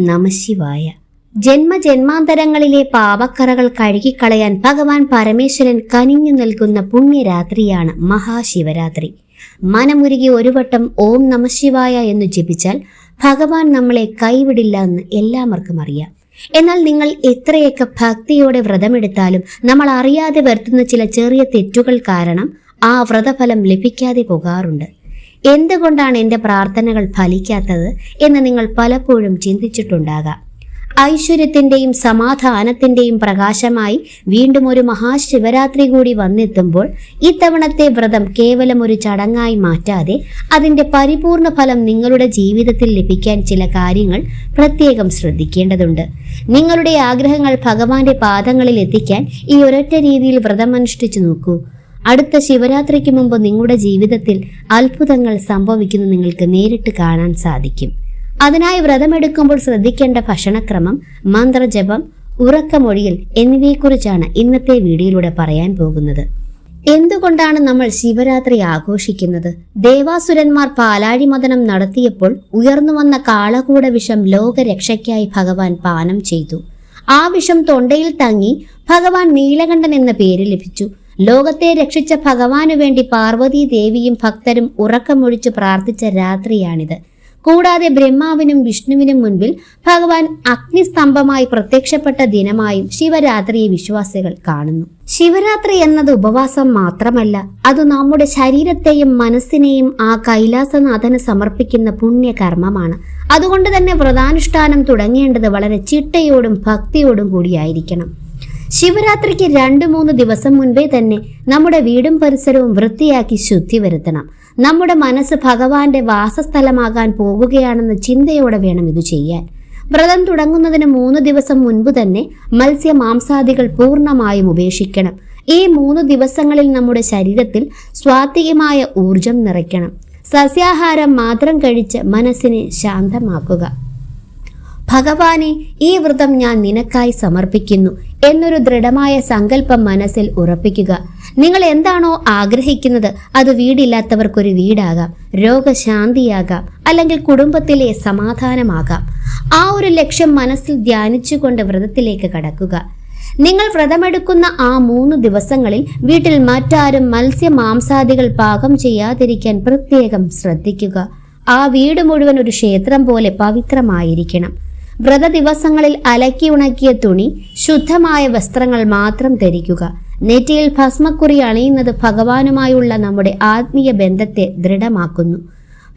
നമശിവായ ജന്മജന്മാന്തരങ്ങളിലെ പാപക്കറകൾ കഴുകിക്കളയാൻ ഭഗവാൻ പരമേശ്വരൻ കനിഞ്ഞു നൽകുന്ന പുണ്യരാത്രിയാണ് മഹാശിവരാത്രി. മനമുരുകി ഒരു വട്ടം ഓം നമശിവായ എന്ന് ജപിച്ചാൽ ഭഗവാൻ നമ്മളെ കൈവിടില്ല എന്ന് എല്ലാവർക്കും അറിയാം. എന്നാൽ നിങ്ങൾ എത്രയൊക്കെ ഭക്തിയോടെ വ്രതമെടുത്താലും നമ്മൾ അറിയാതെ വരുത്തുന്ന ചില ചെറിയ തെറ്റുകൾ കാരണം ആ വ്രതഫലം ലഭിക്കാതെ പോകാറുണ്ട്. എന്തുകൊണ്ടാണ് എന്റെ പ്രാർത്ഥനകൾ ഫലിക്കാത്തത് എന്ന് നിങ്ങൾ പലപ്പോഴും ചിന്തിച്ചിട്ടുണ്ടാകാം. ഐശ്വര്യത്തിന്റെയും സമാധാനത്തിന്റെയും പ്രകാശമായി വീണ്ടും ഒരു മഹാശിവരാത്രി കൂടി വന്നെത്തുമ്പോൾ ഇത്തവണത്തെ വ്രതം കേവലം ഒരു ചടങ്ങായി മാറ്റാതെ അതിന്റെ പരിപൂർണ ഫലം നിങ്ങളുടെ ജീവിതത്തിൽ ലഭിക്കാൻ ചില കാര്യങ്ങൾ പ്രത്യേകം ശ്രദ്ധിക്കേണ്ടതുണ്ട്. നിങ്ങളുടെ ആഗ്രഹങ്ങൾ ഭഗവാന്റെ പാദങ്ങളിൽ എത്തിക്കാൻ ഈ ഒരൊറ്റ രീതിയിൽ വ്രതം അനുഷ്ഠിച്ചു നോക്കൂ. അടുത്ത ശിവരാത്രിക്ക് മുമ്പ് നിങ്ങളുടെ ജീവിതത്തിൽ അത്ഭുതങ്ങൾ സംഭവിക്കുന്നു നിങ്ങൾക്ക് നേരിട്ട് കാണാൻ സാധിക്കും. അതിനായി വ്രതമെടുക്കുമ്പോൾ ശ്രദ്ധിക്കേണ്ട ഭക്ഷണക്രമം മന്ത്രജപം ഉറക്കമൊഴിയൽ എന്നിവയെക്കുറിച്ചാണ് ഇന്നത്തെ വീഡിയോയിലൂടെ പറയാൻ പോകുന്നത്. എന്തുകൊണ്ടാണ് നമ്മൾ ശിവരാത്രി ആഘോഷിക്കുന്നത്? ദേവാസുരന്മാർ പാലാഴി മതനം നടത്തിയപ്പോൾ ഉയർന്നു വന്ന കാളകൂട വിഷം ലോകരക്ഷയ്ക്കായി ഭഗവാൻ പാനം ചെയ്തു. ആ വിഷം തൊണ്ടയിൽ തങ്ങി ഭഗവാൻ നീലകണ്ഠൻ എന്ന പേര് ലഭിച്ചു. ലോകത്തെ രക്ഷിച്ച ഭഗവാനു വേണ്ടി പാർവതീ ദേവിയും ഭക്തരും ഉറക്കമൊഴിച്ച് പ്രാർത്ഥിച്ച രാത്രിയാണിത്. കൂടാതെ ബ്രഹ്മാവിനും വിഷ്ണുവിനും മുൻപിൽ ഭഗവാൻ അഗ്നിസ്തംഭമായി പ്രത്യക്ഷപ്പെട്ട ദിനമായും ശിവരാത്രിയെ വിശ്വാസികൾ കാണുന്നു. ശിവരാത്രി എന്നത് ഉപവാസം മാത്രമല്ല അത് നമ്മുടെ ശരീരത്തെയും മനസ്സിനെയും ആ കൈലാസനാഥന് സമർപ്പിക്കുന്ന പുണ്യകർമ്മമാണ്. അതുകൊണ്ട് തന്നെ വ്രതാനുഷ്ഠാനം തുടങ്ങേണ്ടത് വളരെ ചിട്ടയോടും ഭക്തിയോടും കൂടിയായിരിക്കണം. ശിവരാത്രിക്ക് രണ്ട് മൂന്ന് ദിവസം മുൻപേ തന്നെ നമ്മുടെ വീടും പരിസരവും വൃത്തിയാക്കി ശുദ്ധി വരുത്തണം. നമ്മുടെ മനസ്സ് ഭഗവാന്റെ വാസസ്ഥലമാകാൻ പോകുകയാണെന്ന ചിന്തയോടെ വേണം ഇത് ചെയ്യാൻ. വ്രതം തുടങ്ങുന്നതിന് മൂന്ന് ദിവസം മുൻപ് തന്നെ മത്സ്യ മാംസാദികൾ പൂർണമായും ഉപേക്ഷിക്കണം. ഈ മൂന്ന് ദിവസങ്ങളിൽ നമ്മുടെ ശരീരത്തിൽ സ്വാത്വികമായ ഊർജം നിറയ്ക്കണം. സസ്യാഹാരം മാത്രം കഴിച്ച് മനസ്സിനെ ശാന്തമാക്കുക. ഭഗവാനെ ഈ വ്രതം ഞാൻ നിനക്കായി സമർപ്പിക്കുന്നു. എന്നൊരു ദൃഢമായ സങ്കല്പം മനസ്സിൽ ഉറപ്പിക്കുക. നിങ്ങൾ എന്താണോ ആഗ്രഹിക്കുന്നത് അത് വീടില്ലാത്തവർക്കൊരു വീടാകാം രോഗശാന്തിയാകാം അല്ലെങ്കിൽ കുടുംബത്തിലെ സമാധാനമാകാം. ആ ഒരു ലക്ഷ്യം മനസ്സിൽ ധ്യാനിച്ചുകൊണ്ട് വ്രതത്തിലേക്ക് കടക്കുക. നിങ്ങൾ വ്രതമെടുക്കുന്ന ആ മൂന്ന് ദിവസങ്ങളിൽ വീട്ടിൽ മറ്റാരും മത്സ്യ മാംസാദികൾ പാകം ചെയ്യാതിരിക്കാൻ പ്രത്യേകം ശ്രദ്ധിക്കുക. ആ വീട് മുഴുവൻ ഒരു ക്ഷേത്രം പോലെ പവിത്രമായിരിക്കണം. വ്രത ദിവസങ്ങളിൽ അലക്കി ഉണക്കിയ തുണി ശുദ്ധമായ വസ്ത്രങ്ങൾ മാത്രം ധരിക്കുക. നെറ്റിയിൽ ഭസ്മക്കുറി അണിയുന്നത് ഭഗവാനുമായുള്ള നമ്മുടെ ആത്മീയ ബന്ധത്തെ ദൃഢമാക്കുന്നു.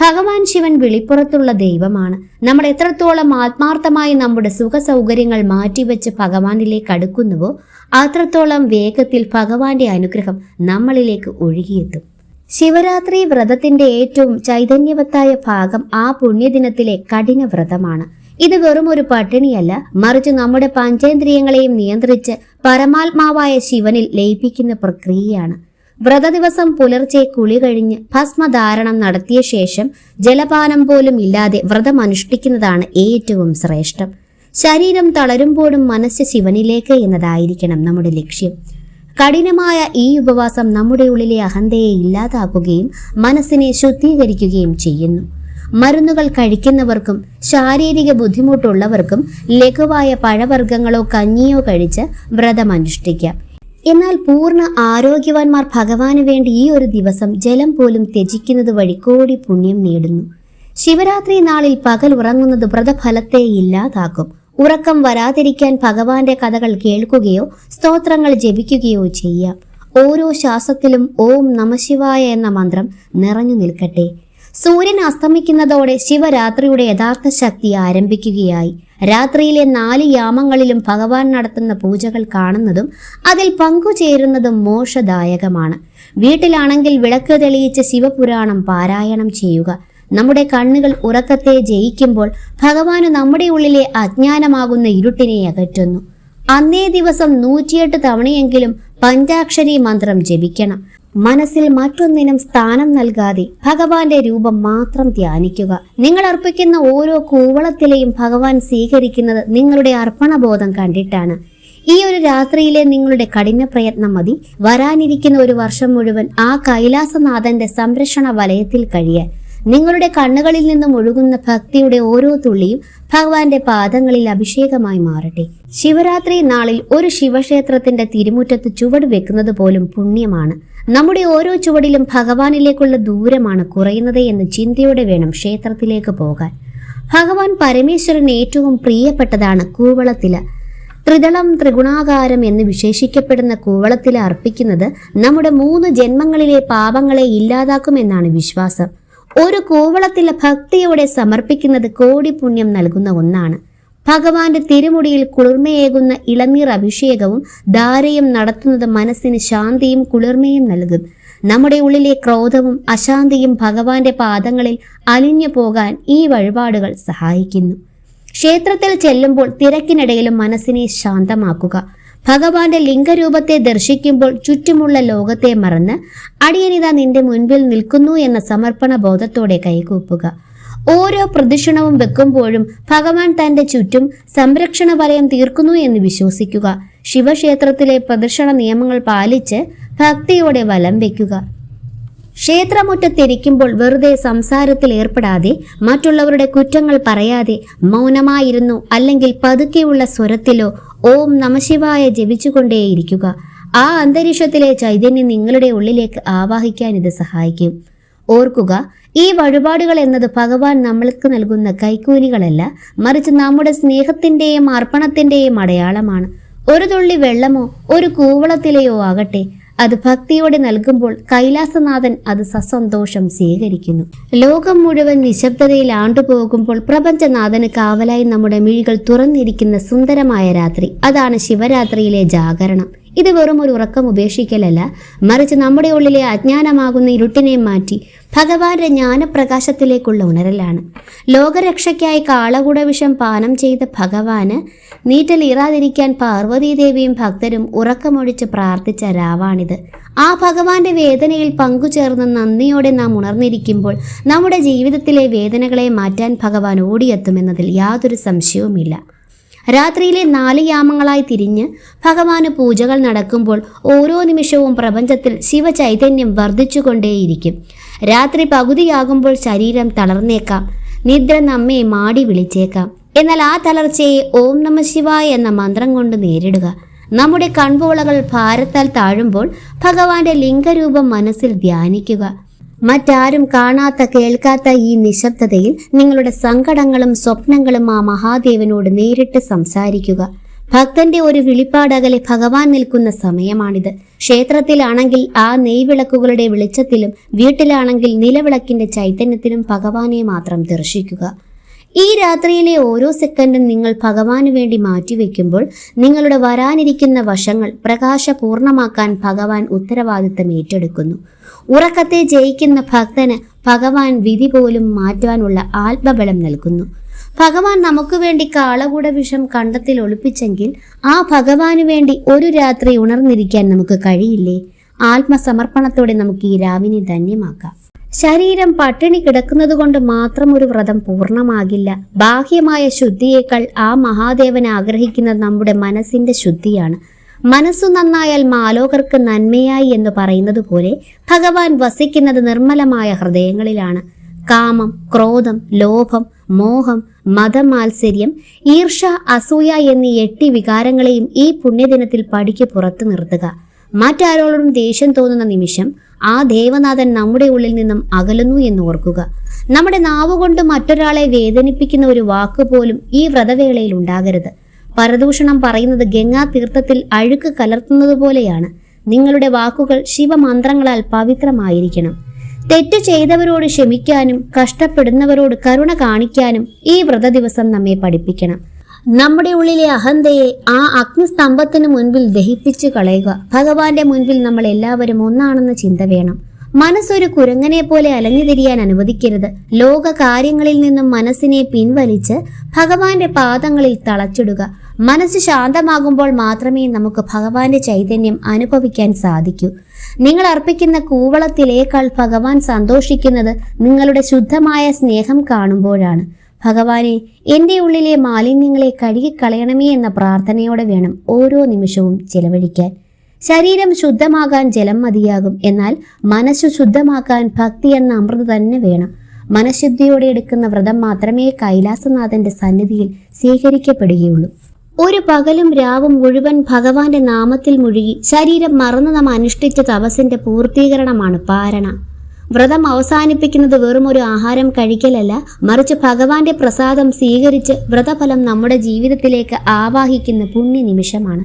ഭഗവാൻ ശിവൻ വിളിപ്പുറത്തുള്ള ദൈവമാണ്. നമ്മൾ എത്രത്തോളം ആത്മാർത്ഥമായി നമ്മുടെ സുഖ സൗകര്യങ്ങൾ മാറ്റിവെച്ച് ഭഗവാനിലേക്ക് അടുക്കുന്നുവോ അത്രത്തോളം വേഗത്തിൽ ഭഗവാന്റെ അനുഗ്രഹം നമ്മളിലേക്ക് ഒഴുകിയെത്തും. ശിവരാത്രി വ്രതത്തിന്റെ ഏറ്റവും ചൈതന്യവത്തായ ഭാഗം ആ പുണ്യദിനത്തിലെ കഠിന വ്രതമാണ് ഇത് വെറും ഒരു പട്ടിണിയല്ല. മറിച്ച് നമ്മുടെ പഞ്ചേന്ദ്രിയങ്ങളെയും നിയന്ത്രിച്ച് പരമാത്മാവായ ശിവനിൽ ലയിപ്പിക്കുന്ന പ്രക്രിയയാണ്. വ്രത ദിവസം പുലർച്ചെ കുളി കഴിഞ്ഞ് ഭസ്മധാരണം നടത്തിയ ശേഷം ജലപാനം പോലും ഇല്ലാതെ വ്രതം അനുഷ്ഠിക്കുന്നതാണ് ഏറ്റവും ശ്രേഷ്ഠം. ശരീരം തളരുമ്പോഴും മനസ്സ് ശിവനിലേക്ക് എന്നതായിരിക്കണം നമ്മുടെ ലക്ഷ്യം. കഠിനമായ ഈ ഉപവാസം നമ്മുടെ ഉള്ളിലെ അഹന്തയെ ഇല്ലാതാക്കുകയും മനസ്സിനെ ശുദ്ധീകരിക്കുകയും ചെയ്യുന്നു. മരുന്നുകൾ കഴിക്കുന്നവർക്കും ശാരീരിക ബുദ്ധിമുട്ടുള്ളവർക്കും ലഘുവായ പഴവർഗങ്ങളോ കഞ്ഞിയോ കഴിച്ച് വ്രതം അനുഷ്ഠിക്കാം. എന്നാൽ പൂർണ ആരോഗ്യവാന്മാർ ഭഗവാന് വേണ്ടി ഈ ഒരു ദിവസം ജലം പോലും ത്യജിക്കുന്നത് വഴി കോടി പുണ്യം നേടുന്നു. ശിവരാത്രി നാളിൽ പകൽ ഉറങ്ങുന്നത് വ്രതഫലത്തെ ഇല്ലാതാക്കും. ഉറക്കം വരാതിരിക്കാൻ ഭഗവാന്റെ കഥകൾ കേൾക്കുകയോ സ്തോത്രങ്ങൾ ജപിക്കുകയോ ചെയ്യാം. ഓരോ ശ്വാസത്തിലും ഓം നമശിവായ എന്ന മന്ത്രം നിറഞ്ഞു നിൽക്കട്ടെ. സൂര്യൻ അസ്തമിക്കുന്നതോടെ ശിവരാത്രിയുടെ യഥാർത്ഥ ശക്തി ആരംഭിക്കുകയായി. രാത്രിയിലെ നാല് യാമങ്ങളിലും ഭഗവാൻ നടത്തുന്ന പൂജകൾ കാണുന്നതും അതിൽ പങ്കുചേരുന്നതും മോശദായകമാണ് വീട്ടിലാണെങ്കിൽ വിളക്ക് തെളിയിച്ച് ശിവപുരാണം പാരായണം ചെയ്യുക. നമ്മുടെ കണ്ണുകൾ ഉറക്കത്തെ ജയിക്കുമ്പോൾ ഭഗവാന് നമ്മുടെ ഉള്ളിലെ അജ്ഞാനമാകുന്ന ഇരുട്ടിനെ അകറ്റുന്നു. അന്നേ ദിവസം നൂറ്റിയെട്ട് തവണയെങ്കിലും പഞ്ചാക്ഷരി മന്ത്രം ജപിക്കണം. മനസ്സിൽ മറ്റൊന്നിനും സ്ഥാനം നൽകാതെ ഭഗവാന്റെ രൂപം മാത്രം ധ്യാനിക്കുക. നിങ്ങൾ അർപ്പിക്കുന്ന ഓരോ കൂവളത്തിലെയും ഭഗവാൻ സ്വീകരിക്കുന്നത് നിങ്ങളുടെ അർപ്പണബോധം കണ്ടിട്ടാണ്. ഈ ഒരു രാത്രിയിലെ നിങ്ങളുടെ കഠിന പ്രയത്നം മതി. വരാനിരിക്കുന്ന ഒരു വർഷം മുഴുവൻ ആ കൈലാസനാഥന്റെ സംരക്ഷണ വലയത്തിൽ കഴിയാൻ നിങ്ങളുടെ കണ്ണുകളിൽ നിന്നും ഒഴുകുന്ന ഭക്തിയുടെ ഓരോ തുള്ളിയും ഭഗവാന്റെ പാദങ്ങളിൽ അഭിഷേകമായി മാറട്ടെ. ശിവരാത്രി നാളിൽ ഒരു ശിവക്ഷേത്രത്തിന്റെ തിരുമുറ്റത്ത് ചുവട് വെക്കുന്നത് പോലും പുണ്യമാണ്. നമ്മുടെ ഓരോ ചുവടിലും ഭഗവാനിലേക്കുള്ള ദൂരമാണ് കുറയുന്നത് എന്ന് ചിന്തയോടെ വേണം ക്ഷേത്രത്തിലേക്ക് പോകാൻ. ഭഗവാൻ പരമേശ്വരൻ ഏറ്റവും പ്രിയപ്പെട്ടതാണ് കൂവളത്തില. ത്രിദളം ത്രിഗുണാകാരം എന്ന് വിശേഷിക്കപ്പെടുന്ന കൂവളത്തില അർപ്പിക്കുന്നത് നമ്മുടെ മൂന്ന് ജന്മങ്ങളിലെ പാപങ്ങളെ ഇല്ലാതാക്കുമെന്നാണ് വിശ്വാസം. ഒരു കൂവളത്തില ഭക്തിയോടെ സമർപ്പിക്കുന്നത് കോടി പുണ്യം നൽകുന്ന ഒന്നാണ്. ഭഗവാന്റെ തിരുമുടിയിൽ കുളിർമയേകുന്ന ഇളനീർ അഭിഷേകവും ധാരയും നടത്തുന്നത് മനസ്സിന് ശാന്തിയും കുളിർമയും നൽകും. നമ്മുടെ ഉള്ളിലെ ക്രോധവും അശാന്തിയും ഭഗവാന്റെ പാദങ്ങളിൽ അലിഞ്ഞു പോകാൻ ഈ വഴിപാടുകൾ സഹായിക്കുന്നു. ക്ഷേത്രത്തിൽ ചെല്ലുമ്പോൾ തിരക്കിനിടയിലും മനസ്സിനെ ശാന്തമാക്കുക. ഭഗവാന്റെ ലിംഗരൂപത്തെ ദർശിക്കുമ്പോൾ ചുറ്റുമുള്ള ലോകത്തെ മറന്ന് അടിയനിത നിന്റെ മുൻപിൽ നിൽക്കുന്നു എന്ന സമർപ്പണ ബോധത്തോടെ കൈകൂപ്പുക. ഓരോ പ്രദക്ഷിണവും വെക്കുമ്പോഴും ഭഗവാൻ തന്റെ ചുറ്റും സംരക്ഷണ വലയം തീർക്കുന്നു എന്ന് വിശ്വസിക്കുക. ശിവക്ഷേത്രത്തിലെ പ്രദക്ഷിണ നിയമങ്ങൾ പാലിച്ച് ഭക്തിയോടെ വലം വെക്കുക. ക്ഷേത്രമുറ്റത്തിരിക്കുമ്പോൾ വെറുതെ സംസാരത്തിൽ ഏർപ്പെടാതെ മറ്റുള്ളവരുടെ കുറ്റങ്ങൾ പറയാതെ മൗനമായിരുന്നു അല്ലെങ്കിൽ പതുക്കെയുള്ള സ്വരത്തിലോ ഓം നമശിവായ ജപിച്ചുകൊണ്ടേയിരിക്കുക. ആ അന്തരീക്ഷത്തിലെ ചൈതന്യം നിങ്ങളുടെ ഉള്ളിലേക്ക് ആവാഹിക്കാൻ ഇത് സഹായിക്കും. ഓർക്കുക ഈ വഴിപാടുകൾ എന്നത് ഭഗവാൻ നമ്മൾക്ക് നൽകുന്ന കൈക്കൂലികളല്ല മറിച്ച് നമ്മുടെ സ്നേഹത്തിന്റെയും അർപ്പണത്തിന്റെയും അടയാളമാണ്. ഒരു തുള്ളി വെള്ളമോ ഒരു കൂവളത്തിലെയോ ആകട്ടെ അത് ഭക്തിയോടെ നൽകുമ്പോൾ കൈലാസനാഥൻ അത് സസന്തോഷം സ്വീകരിക്കുന്നു. ലോകം മുഴുവൻ നിശബ്ദതയിൽ ആണ്ടുപോകുമ്പോൾ പ്രപഞ്ചനാഥന് കാവലായി നമ്മുടെ മിഴികൾ തുറന്നിരിക്കുന്ന സുന്ദരമായ രാത്രി അതാണ് ശിവരാത്രിയിലെ ജാഗരണം. ഇത് വെറും ഒരു ഉറക്കം ഉപേക്ഷിക്കലല്ല. മറിച്ച് നമ്മുടെ ഉള്ളിലെ അജ്ഞാനമാകുന്ന ഇരുട്ടിനെ മാറ്റി ഭഗവാന്റെ ജ്ഞാനപ്രകാശത്തിലേക്കുള്ള ഉണരലാണ്. ലോകരക്ഷയ്ക്കായി കാളകൂട വിഷം പാനം ചെയ്ത ഭഗവാന് നീറ്റലീറാതിരിക്കാൻ പാർവതീദേവിയും ഭക്തരും ഉറക്കമൊഴിച്ച് പ്രാർത്ഥിച്ച രാവാണിത്. ആ ഭഗവാന്റെ വേദനയിൽ പങ്കുചേർന്ന് നന്ദിയോടെ നാം ഉണർന്നിരിക്കുമ്പോൾ നമ്മുടെ ജീവിതത്തിലെ വേദനകളെ മാറ്റാൻ ഭഗവാൻ ഓടിയെത്തുമെന്നതിൽ യാതൊരു സംശയവുമില്ല. രാത്രിയിലെ നാല് യാമങ്ങളായി തിരിഞ്ഞ് ഭഗവാന് പൂജകൾ നടക്കുമ്പോൾ ഓരോ നിമിഷവും പ്രപഞ്ചത്തിൽ ശിവചൈതന്യം വർദ്ധിച്ചുകൊണ്ടേയിരിക്കും. രാത്രി പകുതിയാകുമ്പോൾ ശരീരം തളർന്നേക്കാം. നിദ്ര നമ്മെ മാടി വിളിച്ചേക്കാം. എന്നാൽ ആ തളർച്ചയെ ഓം നമ ശിവായ എന്ന മന്ത്രം കൊണ്ട് നേരിടുക. നമ്മുടെ കൺപോളകൾ ഭാരത്താൽ താഴുമ്പോൾ ഭഗവാന്റെ ലിംഗരൂപം മനസ്സിൽ ധ്യാനിക്കുക. മറ്റാരും കാണാത്ത കേൾക്കാത്ത ഈ നിശബ്ദതയിൽ നിങ്ങളുടെ സങ്കടങ്ങളും സ്വപ്നങ്ങളും ആ മഹാദേവനോട് നേരിട്ട് സംസാരിക്കുക. ഭക്തന്റെ ഒരു വിളിപ്പാടകലെ ഭഗവാൻ നിൽക്കുന്ന സമയമാണിത്. ക്ഷേത്രത്തിലാണെങ്കിൽ ആ നെയ്വിളക്കുകളുടെ വെളിച്ചത്തിലും വീട്ടിലാണെങ്കിൽ നിലവിളക്കിന്റെ ചൈതന്യത്തിലും ഭഗവാനെ മാത്രം ദർശിക്കുക. ഈ രാത്രിയിലെ ഓരോ സെക്കൻഡും നിങ്ങൾ ഭഗവാന് വേണ്ടി മാറ്റിവെക്കുമ്പോൾ നിങ്ങളുടെ വരാനിരിക്കുന്ന വശങ്ങൾ പ്രകാശപൂർണമാക്കാൻ ഭഗവാൻ ഉത്തരവാദിത്തം ഏറ്റെടുക്കുന്നു. ഉറക്കത്തെ ജയിക്കുന്ന ഭക്തന് ഭഗവാൻ വിധി പോലും മാറ്റാനുള്ള ആത്മബലം നൽകുന്നു. ഭഗവാൻ നമുക്ക് വേണ്ടി കാളകൂട വിഷം കണ്ടത്തിൽ ഒളിപ്പിച്ചെങ്കിൽ ആ ഭഗവാന് വേണ്ടി ഒരു രാത്രി ഉണർന്നിരിക്കാൻ നമുക്ക് കഴിയില്ലേ? ആത്മസമർപ്പണത്തോടെ നമുക്ക് ഈ രാവിനെ ധന്യമാക്കാം. ശരീരം പട്ടിണി കിടക്കുന്നതുകൊണ്ട് മാത്രം ഒരു വ്രതം പൂർണമാകില്ല. ബാഹ്യമായ ശുദ്ധിയേക്കാൾ ആ മഹാദേവൻ ആഗ്രഹിക്കുന്നത് നമ്മുടെ മനസ്സിന്റെ ശുദ്ധിയാണ്. മനസ്സു നന്നായാൽ മാലോകർക്ക് നന്മയായി എന്ന് പറയുന്നത് പോലെ ഭഗവാൻ വസിക്കുന്നത് നിർമ്മലമായ ഹൃദയങ്ങളിലാണ്. കാമം ക്രോധം ലോഭം മോഹം മതമാത്സര്യം ഈർഷ അസൂയ എന്നീ എട്ടി വികാരങ്ങളെയും ഈ പുണ്യദിനത്തിൽ പടിക്ക് പുറത്തു നിർത്തുക. മറ്റാരോടും ദേഷ്യം തോന്നുന്ന നിമിഷം ആ ദേവനാഥൻ നമ്മുടെ ഉള്ളിൽ നിന്നും അകലുന്നു എന്ന് ഓർക്കുക. നമ്മുടെ നാവുകൊണ്ട് മറ്റൊരാളെ വേദനിപ്പിക്കുന്ന ഒരു വാക്ക് പോലും ഈ വ്രതവേളയിൽ ഉണ്ടാകരുത്. പരദൂഷണം പറയുന്നത് ഗംഗാ തീർത്ഥത്തിൽ അഴുക്ക് കലർത്തുന്നത് പോലെയാണ്. നിങ്ങളുടെ വാക്കുകൾ ശിവമന്ത്രങ്ങളാൽ പവിത്രമായിരിക്കണം. തെറ്റ് ചെയ്തവരോട് ക്ഷമിക്കാനും കഷ്ടപ്പെടുന്നവരോട് കരുണ കാണിക്കാനും ഈ വ്രത ദിവസം നമ്മെ പഠിപ്പിക്കണം. നമ്മുടെ ഉള്ളിലെ അഹന്തയെ ആ അഗ്നിസ്തംഭത്തിന് മുൻപിൽ ദഹിപ്പിച്ചു കളയുക. ഭഗവാന്റെ മുൻപിൽ നമ്മൾ എല്ലാവരും ഒന്നാണെന്ന ചിന്ത വേണം. മനസ്സൊരു കുരങ്ങനെ പോലെ അലഞ്ഞുതിരിയാൻ അനുവദിക്കരുത്. ലോക കാര്യങ്ങളിൽ നിന്നും മനസ്സിനെ പിൻവലിച്ച് ഭഗവാന്റെ പാദങ്ങളിൽ തളച്ചിടുക. മനസ്സ് ശാന്തമാകുമ്പോൾ മാത്രമേ നമുക്ക് ഭഗവാന്റെ ചൈതന്യം അനുഭവിക്കാൻ സാധിക്കൂ. നിങ്ങൾ അർപ്പിക്കുന്ന കൂവളത്തിലേക്കാൾ ഭഗവാൻ സന്തോഷിക്കുന്നത് നിങ്ങളുടെ ശുദ്ധമായ സ്നേഹം കാണുമ്പോഴാണ്. ഭഗവാനെ എന്റെ ഉള്ളിലെ മാലിന്യങ്ങളെ കഴുകിക്കളയണമേ എന്ന പ്രാർത്ഥനയോടെ വേണം ഓരോ നിമിഷവും ചെലവഴിക്കാൻ. ശരീരം ശുദ്ധമാകാൻ ജലം മതിയാകും എന്നാൽ മനസ്സ് ശുദ്ധമാക്കാൻ ഭക്തി എന്ന അമൃത് തന്നെ വേണം. മനഃശുദ്ധിയോടെ എടുക്കുന്ന വ്രതം മാത്രമേ കൈലാസനാഥന്റെ സന്നിധിയിൽ സ്വീകരിക്കപ്പെടുകയുള്ളൂ. ഒരു പകലും രാവും മുഴുവൻ ഭഗവാന്റെ നാമത്തിൽ മുഴുകി ശരീരം മറന്നു നാം അനുഷ്ഠിച്ച തപസിന്റെ പൂർത്തീകരണമാണ് പാരണ. വ്രതം അവസാനിപ്പിക്കുന്നത് വെറും ഒരു ആഹാരം കഴിക്കലല്ല. മറിച്ച് ഭഗവാന്റെ പ്രസാദം സ്വീകരിച്ച് വ്രതഫലം നമ്മുടെ ജീവിതത്തിലേക്ക് ആവാഹിക്കുന്ന പുണ്യ നിമിഷമാണ്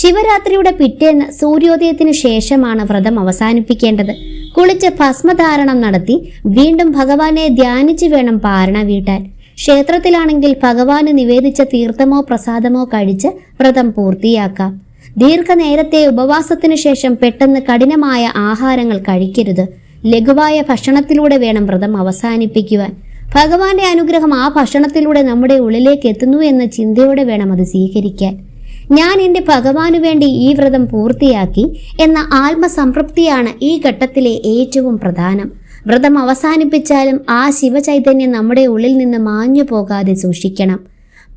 ശിവരാത്രിയുടെ പിറ്റേന്ന് സൂര്യോദയത്തിനു ശേഷമാണ് വ്രതം അവസാനിപ്പിക്കേണ്ടത്. കുളിച്ച് ഭസ്മധാരണം നടത്തി വീണ്ടും ഭഗവാനെ ധ്യാനിച്ചു വേണം പാരണ വീട്ടാൻ. ക്ഷേത്രത്തിലാണെങ്കിൽ ഭഗവാന് നിവേദിച്ച തീർത്ഥമോ പ്രസാദമോ കഴിച്ച് വ്രതം പൂർത്തിയാക്കാം. ദീർഘനേരത്തെ ഉപവാസത്തിനു ശേഷം പെട്ടെന്ന് കഠിനമായ ആഹാരങ്ങൾ കഴിക്കരുത്. ലഘുവായ ഭക്ഷണത്തിലൂടെ വേണം വ്രതം അവസാനിപ്പിക്കുവാൻ. ഭഗവാന്റെ അനുഗ്രഹം ആ ഭക്ഷണത്തിലൂടെ നമ്മുടെ ഉള്ളിലേക്ക് എത്തുന്നു എന്ന ചിന്തയോടെ വേണം അത് സ്വീകരിക്കാൻ. ഞാൻ എന്റെ ഭഗവാനു വേണ്ടി ഈ വ്രതം പൂർത്തിയാക്കി എന്ന ആത്മസംതൃപ്തിയാണ് ഈ ഘട്ടത്തിലെ ഏറ്റവും പ്രധാനം. വ്രതം അവസാനിപ്പിച്ചാലും ആ ശിവചൈതന്യം നമ്മുടെ ഉള്ളിൽ നിന്ന് മാഞ്ഞു പോകാതെ സൂക്ഷിക്കണം.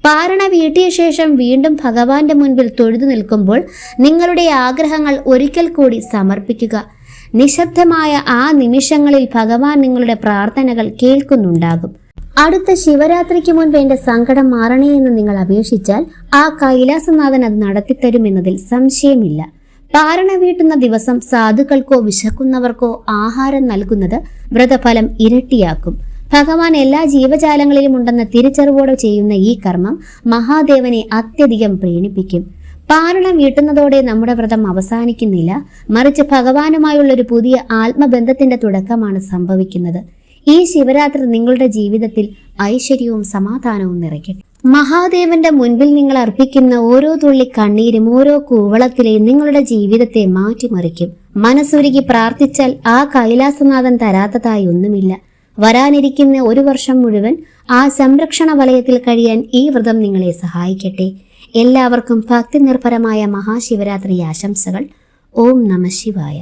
പാരണ വീട്ടിയ ശേഷം വീണ്ടും ഭഗവാന്റെ മുൻപിൽ തൊഴുതു നിൽക്കുമ്പോൾ നിങ്ങളുടെ ആഗ്രഹങ്ങൾ ഒരിക്കൽ കൂടി സമർപ്പിക്കുക. നിശബ്ദമായ ആ നിമിഷങ്ങളിൽ ഭഗവാൻ നിങ്ങളുടെ പ്രാർത്ഥനകൾ കേൾക്കുന്നുണ്ടാകും. അടുത്ത ശിവരാത്രിക്ക് മുൻപ് എന്റെ സങ്കടം മാറണേ എന്ന് നിങ്ങൾ അപേക്ഷിച്ചാൽ ആ കൈലാസനാഥൻ അത് നടത്തിത്തരുമെന്നതിൽ സംശയമില്ല. പാരണ വീട്ടുന്ന ദിവസം സാധുക്കൾക്കോ വിശക്കുന്നവർക്കോ ആഹാരം നൽകുന്നത് വ്രതഫലം ഇരട്ടിയാക്കും. ഭഗവാൻ എല്ലാ ജീവജാലങ്ങളിലും ഉണ്ടെന്ന തിരിച്ചറിവോടെ ചെയ്യുന്ന ഈ കർമ്മം മഹാദേവനെ അത്യധികം പ്രീണിപ്പിക്കും. പാരണം വീട്ടുന്നതോടെ നമ്മുടെ വ്രതം അവസാനിക്കുന്നില്ല. മറിച്ച് ഭഗവാനുമായുള്ള ഒരു പുതിയ ആത്മബന്ധത്തിന്റെ തുടക്കമാണ് സംഭവിക്കുന്നത്. ഈ ശിവരാത്രി നിങ്ങളുടെ ജീവിതത്തിൽ ഐശ്വര്യവും സമാധാനവും നിറയ്ക്കട്ടെ. മഹാദേവന്റെ മുൻപിൽ നിങ്ങൾ അർപ്പിക്കുന്ന ഓരോ തുള്ളി കണ്ണീരും ഓരോ കൂവളത്തിലെയും നിങ്ങളുടെ ജീവിതത്തെ മാറ്റിമറിക്കും. മനസ്സുരുകി പ്രാർത്ഥിച്ചാൽ ആ കൈലാസനാഥൻ തരാത്തതായി ഒന്നുമില്ല. വരാനിരിക്കുന്ന ഒരു വർഷം മുഴുവൻ ആ സംരക്ഷണ വലയത്തിൽ കഴിയാൻ ഈ വ്രതം നിങ്ങളെ സഹായിക്കട്ടെ. എല്ലാവർക്കും ഭക്തി നിർഭരമായ മഹാശിവരാത്രി ആശംസകൾ. ഓം നമ ശിവായ.